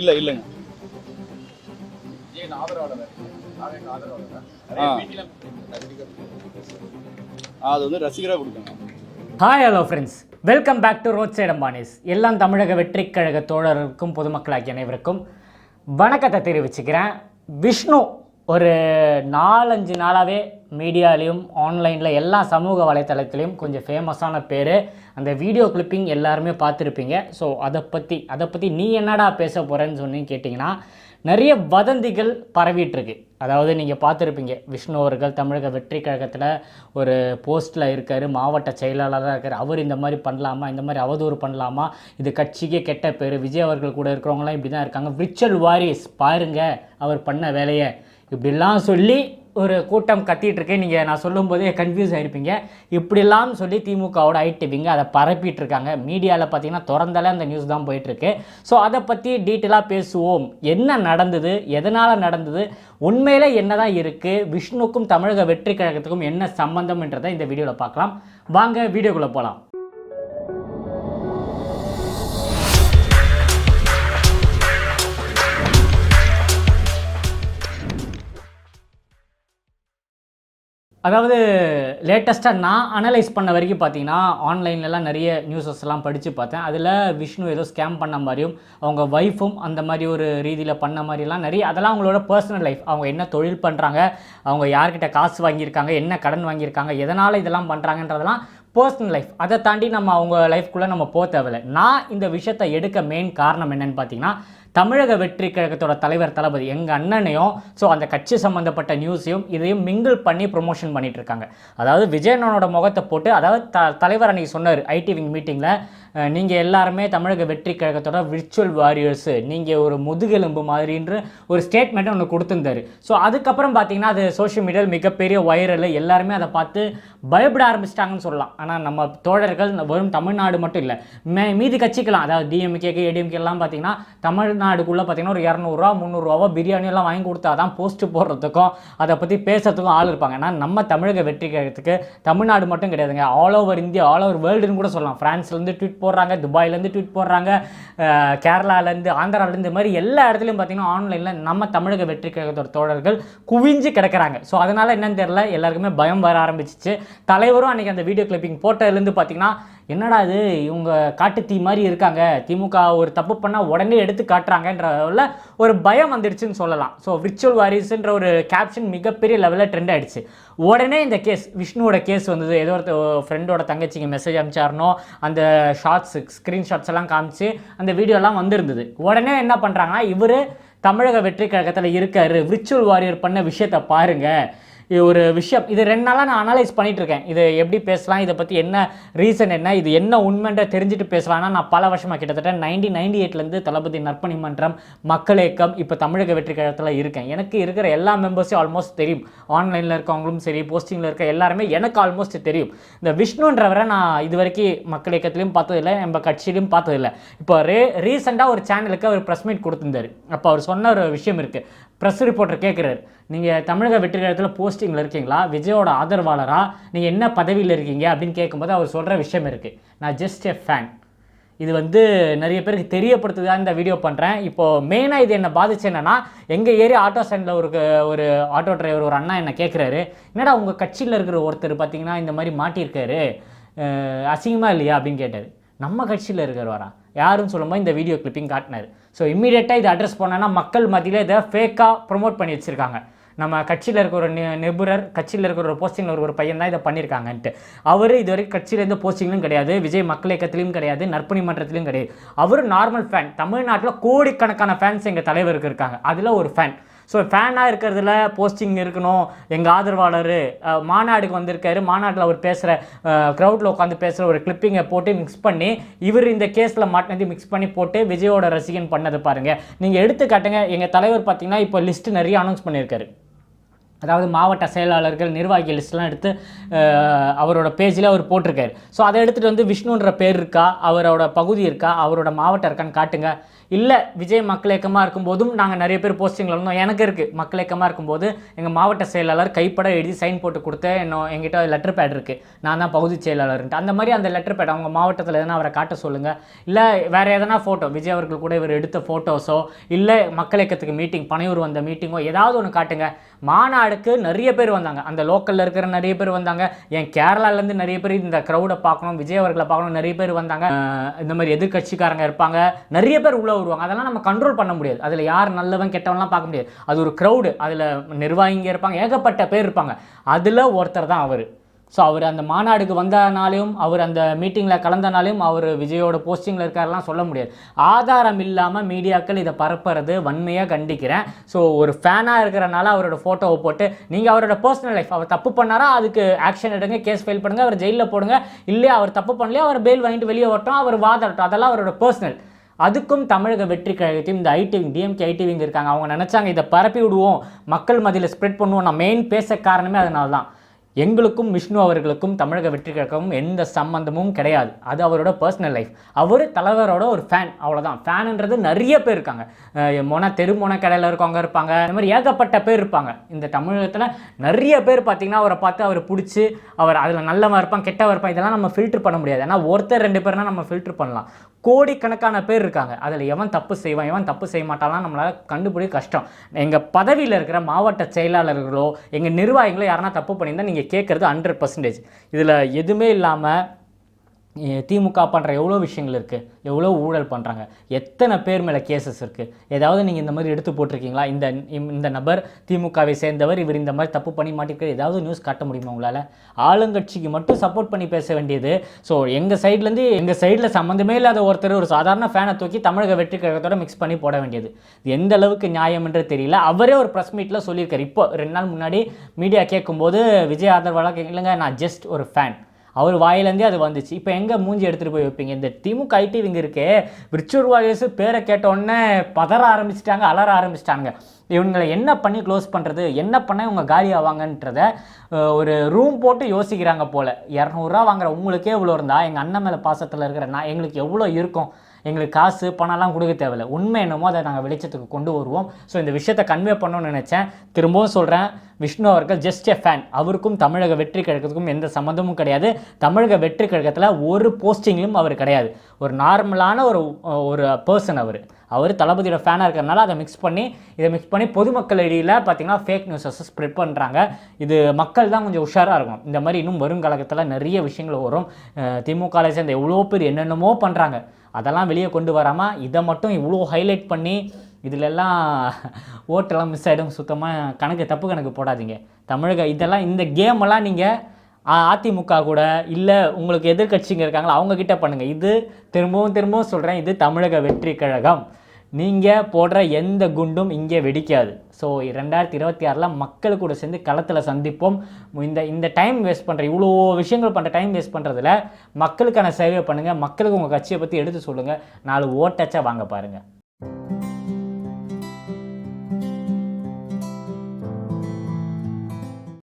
இல்லை இல்லைங்க. அது வந்து ரசிகராக கொடுக்கணும். Hi hello friends welcome back to roadside Ambanis எல்லாம் தமிழக வெற்றிக் கழக தோழர்களுக்கும் பொதுமக்களாகிய அனைவருக்கும் வணக்கத்தை தெரிவிச்சுக்கிறேன். விஷ்ணு ஒரு நாலஞ்சு நாளாகவே மீடியாலையும் ஆன்லைனில் எல்லா சமூக வலைத்தளத்துலேயும் கொஞ்சம் ஃபேமஸான பேர். அந்த வீடியோ கிளிப்பிங் எல்லாருமே பார்த்துருப்பீங்க. ஸோ அதை பற்றி அதை பற்றி நீ என்னடா பேச போகிறேன்னு சொன்னி கேட்டிங்கன்னா நிறைய வதந்திகள் பரவிட்டுருக்கு. அதாவது நீங்கள் பார்த்துருப்பீங்க விஷ்ணு அவர்கள் தமிழக வெற்றி கழகத்தில் ஒரு போஸ்ட்டில் இருக்கார் மாவட்ட செயலாளராக இருக்கார். அவர் இந்த மாதிரி பண்ணலாமா இந்த மாதிரி அவதூறு பண்ணலாமா? இது கட்சிக்கே கெட்ட பேர். விஜய் அவர்கள் கூட இருக்கிறவங்களாம் இப்படி தான் இருக்காங்க. விர்ச்சுவல் வாரிஸ் பாருங்கள் அவர் பண்ண வேலையை. இப்படிலாம் சொல்லி ஒரு கூட்டம் கத்திட்டு இருக்கேன் நீங்கள் நான் சொல்லும்போதே கன்ஃபியூஸ் ஆகிருப்பீங்க இப்படிலாம் சொல்லி திமுகவோட ஐடிவிங்க அதை பரப்பிட்டு இருக்காங்க மீடியாவில் பார்த்தீங்கன்னா திறந்தாலே அந்த நியூஸ் தான் போயிட்டுருக்கு. ஸோ அதை பற்றி டீட்டெயிலாக பேசுவோம். என்ன நடந்தது? எதனால் நடந்தது? உண்மையில் என்ன தான் இருக்குது விஷ்ணுக்கும் தமிழக வெற்றி கழகத்துக்கும் என்ன சம்பந்தம்ன்றதை இந்த வீடியோவில் பார்க்கலாம். வாங்க வீடியோக்குள்ளே போகலாம் அதாவது லேட்டஸ்ட்டாக நான் அனலைஸ் பண்ண வரைக்கும் பார்த்தீங்கன்னா ஆன்லைன்லலாம் நிறைய நியூஸஸ் எல்லாம் படித்து பார்த்தேன். அதில் விஷ்ணு ஏதோ ஸ்கேம் பண்ண மாதிரியும் அவங்க ஒய்ஃபும் அந்த மாதிரி ஒரு ரீதியில் பண்ண மாதிரிலாம் நிறைய அதெல்லாம் அவங்களோட பர்சனல் லைஃப் அவங்க என்ன தொழில் பண்ணுறாங்க அவங்க யார்கிட்ட காசு வாங்கியிருக்காங்க என்ன கடன் வாங்கியிருக்காங்க எதனால் இதெல்லாம் பண்ணுறாங்கன்றதெல்லாம் பர்சனல் லைஃப் அதை தாண்டி நம்ம அவங்க லைஃப்குள்ளே நம்ம போக தேவையில்லை. நான் இந்த விஷயத்தை எடுக்க மெயின் காரணம் என்னென்னு பார்த்தீங்கன்னா தமிழக வெற்றி கழகத்தோட தலைவர் தளபதி எங்கள் அண்ணனையும் ஸோ அந்த கட்சி சம்மந்தப்பட்ட நியூஸையும் இதையும் மிங்கிள் பண்ணி ப்ரொமோஷன் பண்ணிட்டு இருக்காங்க அதாவது விஜயனோட முகத்தை போட்டு அதாவது த தலைவர் அன்னைக்கு சொன்னார் ஐடி விங் மீட்டிங்கில் நீங்கள் எல்லாருமே தமிழக வெற்றி கழகத்தோட விர்ச்சுவல் வாரியர்ஸு நீங்கள் ஒரு முதுகெலும்பு மாதிரின்ற ஒரு ஸ்டேட்மெண்ட்டை ஒன்று கொடுத்துருந்தாரு. ஸோ அதுக்கப்புறம் பார்த்தீங்கன்னா அது சோஷியல் மீடியாவில் மிகப்பெரிய வைரல் எல்லாருமே அதை பார்த்து பயப்பட ஆரம்பிச்சிட்டாங்கன்னு சொல்லலாம். ஆனால் நம்ம தோழர்கள் வெறும் தமிழ்நாடு மட்டும் இல்லை மே மீதி கட்சிக்கலாம் அதாவது டிஎம்கேக்கு ஏடிஎம்கேலாம் பார்த்தீங்கன்னா தமிழ் தமிழ்நாடுக்குள்ளே பார்த்தீங்கன்னா ஒரு இரநூறுவா முந்நூறுரூவா பிரியாணி எல்லாம் வாங்கி கொடுத்தா தான் போஸ்ட்டு போடுறதுக்கும் அதை பற்றி பேசுறதுக்கும் ஆள் இருப்பாங்க. ஆனால் நம்ம தமிழக வெற்றி கழகத்துக்கு தமிழ்நாடு மட்டும் கிடையாதுங்க. All over India all over வேர்ல்டுன்னு கூட சொல்லலாம். ஃப்ரான்ஸ்லேருந்து ட்வீட் போடுறாங்க துபாயிலேருந்து ட்வீட் போடுறாங்க கேரளாலேருந்து ஆந்திராலேருந்து இந்த மாதிரி எல்லா இடத்துலையும் பார்த்திங்கன்னா ஆன்லைனில் நம்ம தமிழக வெற்றி கழகத்தோட தோழர்கள் குவிஞ்சு கிடக்கிறாங்க. ஸோ அதனால் என்னன்னு தெரியல எல்லாருக்குமே பயம் வர ஆரம்பிச்சிச்சு. தலைவரும் அன்றைக்கி அந்த வீடியோ கிளிப்பிங் போட்டதுலேருந்து பார்த்தீங்கன்னா என்னடா இது? இவங்க காட்டுத்தீ மாதிரி இருக்காங்க. திமுக ஒரு தப்பு பண்ணால் உடனே எடுத்து காட்டுறாங்கன்றதுல ஒரு பயம் வந்துடுச்சுன்னு சொல்லலாம். ஸோ விர்ச்சுவல் வாரிஸ்ன்ற ஒரு கேப்ஷன் மிகப்பெரிய லெவலில் ட்ரெண்ட் ஆகிடுச்சு உடனே இந்த கேஸ் விஷ்ணுவோட கேஸ் வந்தது. ஏதோ ஒரு ஃப்ரெண்டோட தங்கச்சிங்க மெசேஜ் அனுப்பிச்சாருனோ அந்த ஷார்ட்ஸ் ஸ்க்ரீன்ஷாட்ஸ் எல்லாம் காமிச்சு அந்த வீடியோலாம் வந்திருந்தது. உடனே என்ன பண்ணுறாங்கன்னா இவர் தமிழக வெற்றி கழகத்தில் இருக்காரு. விர்ச்சுவல் வாரியர் பண்ண விஷயத்தை பாருங்கள் ஒரு விஷயம். இது ரெண்டு நாளாக நான் அனலைஸ் பண்ணிட்டு இருக்கேன் இது எப்படி பேசலாம் இதை பற்றி என்ன ரீசன் என்ன இது என்ன உண்மைன்ற தெரிஞ்சுட்டு பேசலாம்னா நான் பல வருஷமாக கிட்டத்தட்ட நைன்டீன் நைன்டி எயிட்லேருந்து தளபதி நற்பணி மன்றம் மக்கள் இயக்கம் இப்போ தமிழக வெற்றி கழகத்தில் இருக்கேன். எனக்கு இருக்கிற எல்லா மெம்பர்ஸையும் ஆல்மோஸ்ட் தெரியும். ஆன்லைனில் இருக்கவங்களும் சரி போஸ்டிங்கில் இருக்க எல்லாருமே எனக்கு ஆல்மோஸ்ட் தெரியும். இந்த விஷ்ணுன்றவரை நான் இது வரைக்கும் மக்கள் இயக்கத்துலையும் பார்த்ததில்லை நம்ம கட்சியிலையும் பார்த்ததில்லை. இப்போ ரே ரீசெண்டாக ஒரு சேனலுக்கு அவர் ப்ரெஸ் மீட் கொடுத்துருந்தாரு. அப்போ அவர் சொன்ன ஒரு விஷயம் இருக்குது ப்ரெஸ் ரிப்போர்ட்டர் கேட்குறாரு நீங்கள் தமிழக வெற்றி கழகத்தில் போஸ்டிங்கில் இருக்கீங்களா? விஜயோட ஆதரவாளராக நீங்கள் என்ன பதவியில் இருக்கீங்க? அப்படின்னு கேட்கும்போது அவர் சொல்கிற விஷயம் இருக்குது நான் ஜஸ்ட் எ ஃபேன் இது வந்து நிறைய பேருக்கு தெரியப்படுத்துதான் இந்த வீடியோ பண்ணுறேன் இப்போது மெயினாக இது என்ன பாதிச்சு என்னென்னா எங்கள் ஏரியா ஆட்டோ ஸ்டாண்டில் ஒரு ஒரு ஆட்டோ டிரைவர் ஒரு அண்ணா என்னை கேட்குறாரு என்னடா உங்கள் கட்சியில் இருக்கிற ஒருத்தர் பார்த்தீங்கன்னா இந்த மாதிரி மாட்டியிருக்காரு? அசிங்கமாக இல்லையா? அப்படின்னு கேட்டார். நம்ம கட்சியில் இருக்கிறவரா? யாருன்னு சொல்லும்போது இந்த வீடியோ கிளிப்பிங் காட்டினார். ஸோ இம்மீடியட்டாக இதை அட்ரஸ் பண்ணனா மக்கள் மத்தியில் இதை ஃபேக்காக ப்ரொமோட் பண்ணி வச்சுருக்காங்க. நம்ம கட்சியில் இருக்கிற ஒரு நிபுணர் கட்சியில் இருக்கிற ஒரு போஸ்டிங்கில் ஒரு ஒரு பையன் தான் இதை பண்ணியிருக்காங்கன்ட்டு அவர் இது வரைக்கும் கட்சியில் எந்த போஸ்டிங்லையும் கிடையாது. விஜய் மக்கள் இயக்கத்திலையும் கிடையாது. நற்பணி மன்றத்திலையும் கிடையாது. அவர் நார்மல் ஃபேன் தமிழ்நாட்டில் கோடிக்கணக்கான ஃபேன்ஸ் எங்கள் தலைவருக்கு இருக்காங்க. அதில் ஒரு ஃபேன் ஸோ ஃபேனாக இருக்கிறதுல போஸ்டிங் இருக்கணும். எங்கள் ஆதரவாளர் மாநாடுக்கு வந்திருக்காரு. மாநாட்டில் அவர் பேசுகிற க்ரௌடில் உட்காந்து பேசுகிற ஒரு கிளிப்பிங்கை போட்டு மிக்ஸ் பண்ணி இவர் இந்த கேஸில் மாட்டினது மிக்ஸ் பண்ணி போட்டு விஜயோட ரசிகன் பண்ணது பாருங்கள் நீங்கள் எடுத்து காட்டுங்க எங்கள் தலைவர் பார்த்தீங்கன்னா இப்போ லிஸ்ட்டு நிறைய அனௌன்ஸ் பண்ணியிருக்காரு அதாவது மாவட்ட செயலாளர்கள் நிர்வாகி லிஸ்ட்லாம் எடுத்து அவரோட பேஜில் அவர் போட்டிருக்காரு. ஸோ அதை எடுத்துகிட்டு வந்து விஷ்ணுன்ற பேர் இருக்கா? அவரோட பகுதி இருக்கா? அவரோட மாவட்டம் இருக்கான்னு காட்டுங்க. இல்லை விஜய் மக்கள் இயக்கமாக இருக்கும்போதும் நாங்கள் நிறைய பேர் போஸ்டிங்கில் இருந்தோம் எனக்கு இருக்குது மக்கள் இயக்கமாக இருக்கும்போது எங்கள் மாவட்ட செயலாளர் கைப்பட எழுதி சைன் போட்டு கொடுத்து இன்னும் எங்கிட்ட லெட்டர் பேட் இருக்குது நான் தான் பகுதி செயலாளர்ன்ட்டு. அந்த மாதிரி அந்த லெட்டர் பேட் அவங்க மாவட்டத்தில் எதனா அவரை காட்ட சொல்லுங்கள் இல்லை வேறு எதனா ஃபோட்டோ விஜய் அவர்கள் கூட இவர் எடுத்த ஃபோட்டோஸோ இல்லை மக்கள் இயக்கத்துக்கு மீட்டிங் பனையூர் வந்த மீட்டிங்கோ ஏதாவது ஒன்று காட்டுங்க. மாநாடு மாநாடுக்கு நிறைய பேர் வந்தாங்க. அந்த லோக்கலில் இருக்கிற நிறைய பேர் வந்தாங்க. என் கேரளாலேருந்து நிறைய பேர் இந்த க்ரௌடை பார்க்கணும் விஜய் அவர்களை பார்க்கணும் நிறைய பேர் வந்தாங்க. இந்த மாதிரி எதிர்க்கட்சிக்காரங்க இருப்பாங்க. நிறைய பேர் உள்ளே வருவாங்க. அதெல்லாம் நம்ம கண்ட்ரோல் பண்ண முடியாது. அதில் யார் நல்லவன் கெட்டவன்லாம் பார்க்க முடியாது. அது ஒரு க்ரௌடு அதில் நிர்வாகிங்க இருப்பாங்க. ஏகப்பட்ட பேர் இருப்பாங்க. அதில் ஒருத்தர் தான் அவர். ஸோ அவர் அந்த மாநாடுக்கு வந்தனாலையும் அவர் அந்த மீட்டிங்கில் கலந்தனாலையும் அவர் விஜயோட போஸ்டிங்கில் இருக்காரெல்லாம் சொல்ல முடியாது. ஆதாரம் இல்லாமல் மீடியாக்கள் இதை பரப்புறது வன்மையாக கண்டிக்கிறேன். ஸோ ஒரு ஃபேனாக இருக்கிறனால அவரோட ஃபோட்டோவை போட்டு நீங்கள் அவரோட பர்சனல் லைஃப் அவர் தப்பு பண்ணாரா? அதுக்கு ஆக்ஷன் எடுங்க கேஸ் ஃபைல் பண்ணுங்கள் அவர் ஜெயிலில் போடுங்க. இல்லையா அவர் தப்பு பண்ணலையா? அவர் பெயில் வாங்கிட்டு வெளியே வரட்டும் அவர் வாதாட்டும் அதெல்லாம் அவரோட பர்சனல் அதுக்கும் தமிழக வெற்றி கழகத்தையும் இந்த ஐடிவிங் டிஎம்கே ஐடிவிங் இருக்காங்க. அவங்க நினச்சாங்க இதை பரப்பி விடுவோம். மக்கள் மதியில் ஸ்ப்ரெட் பண்ணுவோம். நான் மெயின் பேச காரணமே அதனால தான் எங்களுக்கும் விஷ்ணு அவர்களுக்கும் தமிழக வெற்றி கழகமும் எந்த சம்பந்தமும் கிடையாது. அது அவரோட பர்சனல் லைஃப் அவர் தலைவரோட ஒரு ஃபேன் அவ்வளோதான் ஃபேனுன்றது நிறைய பேர் இருக்காங்க. மொன தெரு மொன கடையில் இருக்கவங்க இருப்பாங்க. இந்த மாதிரி ஏகப்பட்ட பேர் இருப்பாங்க. இந்த தமிழகத்தில் நிறைய பேர் பார்த்திங்கன்னா அவரை பார்த்து அவர் பிடிச்சி அவர் அதில் நல்லவன் இருப்பான் கெட்டவன் இருப்பான். இதெல்லாம் நம்ம ஃபில்டர் பண்ண முடியாது. ஏன்னா ஒருத்தர் ரெண்டு பேர்னா நம்ம ஃபில்டர் பண்ணலாம். கோடிக்கணக்கான பேர் இருக்காங்க. அதில் எவன் தப்பு செய்வான் எவன் தப்பு செய்ய மாட்டான்லாம் நம்மளால் கண்டுபிடிக்க கஷ்டம். எங்கள் பதவியில் இருக்கிற மாவட்ட செயலாளர்களோ எங்கள் நிர்வாகிகளோ யாருன்னா தப்பு பண்ணியிருந்தால் நீங்கள் கேட்குறது ஹண்ட்ரட் பர்சன்டேஜ் இதில் எதுவுமே இல்லாமல் திமுக பண்ணுற எவ்வளோ விஷயங்கள் இருக்குது எவ்வளோ ஊழல் பண்ணுறாங்க எத்தனை பேர் மேலே கேசஸ் இருக்குது ஏதாவது நீங்கள் இந்த மாதிரி எடுத்து போட்டிருக்கீங்களா? இந்த இந்த நபர் திமுகவை சேர்ந்தவர் இவர் இந்த மாதிரி தப்பு பண்ணி மாட்டிருக்காரு. ஏதாவது நியூஸ் காட்ட முடியுமா உங்களால்? ஆளுங்கட்சிக்கு மட்டும் சப்போர்ட் பண்ணி பேச வேண்டியது. ஸோ எங்கள் சைட்லேருந்து எங்கள் சைடில் சம்மந்தமே இல்லாத ஒருத்தர் ஒரு சாதாரண ஃபேனை தூக்கி தமிழக வெற்றி கழகத்தோட மிக்ஸ் பண்ணி போட வேண்டியது. இது எந்த அளவுக்கு நியாயம் என்று தெரியல. அவரே ஒரு ப்ரெஸ் மீட்டில் சொல்லியிருக்காரு. இப்போ ரெண்டு நாள் முன்னாடி மீடியா கேட்கும்போது விஜய் ஆதரவாளர் இல்லைங்க நான் ஜஸ்ட் ஒரு ஃபேன் அவர் வாயிலேருந்தே அது வந்துச்சு. இப்போ எங்கே மூஞ்சி எடுத்துகிட்டு போய் வைப்பீங்க? இந்த திமுக ஐடி இவங்க இருக்கே விர்ச்சுவல் வாரியர்ஸ் பேரை கேட்டோடனே பதற ஆரம்பிச்சிட்டாங்க அலற ஆரம்பிச்சிட்டாங்க இவங்களை என்ன பண்ணி க்ளோஸ் பண்ணுறது என்ன பண்ண இவங்க காலி ஆவாங்கன்றத ஒரு ரூம் போட்டு யோசிக்கிறாங்க போல். இரநூறுவா வாங்குற உங்களுக்கே இவ்வளோ இருந்தால் எங்கள் அண்ணன் மேலே பாசத்தில் இருக்கிற நான் எங்களுக்கு எவ்வளோ இருக்கும்? எங்களுக்கு காசு பணம்லாம் கொடுக்க தேவையில்ல. உண்மை என்னமோ அதை நாங்கள் வெளிச்சத்துக்கு கொண்டு வருவோம். ஸோ இந்த விஷயத்தை கன்வே பண்ணணும்னு நினச்சேன். திரும்பவும் சொல்கிறேன் விஷ்ணு அவர்கள் ஜஸ்ட் எ ஃபேன் அவருக்கும் தமிழக வெற்றி கழகத்துக்கும் எந்த சம்மந்தமும் கிடையாது. தமிழக வெற்றி கழகத்தில் ஒரு போஸ்டிங்லையும் அவர் கிடையாது. ஒரு நார்மலான ஒரு ஒரு பர்சன் அவர். அவர் தளபதியோட ஃபேனாக இருக்கிறனால அதை மிக்ஸ் பண்ணி இதை மிக்ஸ் பண்ணி பொதுமக்கள் இடையில் பார்த்தீங்கன்னா ஃபேக் நியூஸஸ் ஸ்ப்ரெட் பண்ணுறாங்க இது மக்கள் தான் கொஞ்சம் உஷாராக இருக்கும். இந்த மாதிரி இன்னும் வருங்காலத்தில் நிறைய விஷயங்கள் வரும். திமுகவில் சேர்ந்த எவ்வளோ பேர் என்னென்னமோ பண்ணுறாங்க அதெல்லாம் வெளியே கொண்டு வராமல் இதை மட்டும் இவ்வளோ ஹைலைட் பண்ணி இதிலெல்லாம் ஓட்டெல்லாம் மிஸ் ஆகிடும் சுத்தமாக கணக்கு தப்பு கணக்கு போடாதீங்க. தமிழக இதெல்லாம் இந்த கேமெல்லாம் நீங்கள் அதிமுக கூட இல்லை உங்களுக்கு எதிர்க்கட்சிங்க இருக்காங்களா அவங்கக்கிட்ட பண்ணுங்கள் இது திரும்பவும் திரும்பவும் சொல்கிறேன் இது தமிழக வெற்றி கழகம். நீங்கள் போடுற எந்த குண்டும் இங்கே வெடிக்காது. ஸோ ரெண்டாயிரத்தி இருபத்தி ஆறில் மக்கள் கூட சேர்ந்து களத்தில் சந்திப்போம். இந்த இந்த டைம் வேஸ்ட் பண்ணுற இவ்வளோ விஷயங்கள் பண்ணுற டைம் வேஸ்ட் பண்ணுறதுல மக்களுக்கான சேவை பண்ணுங்கள் மக்களுக்கு உங்கள் கட்சியை பற்றி எடுத்து சொல்லுங்கள் நாலு ஓட்டச்சா வாங்க பாருங்கள்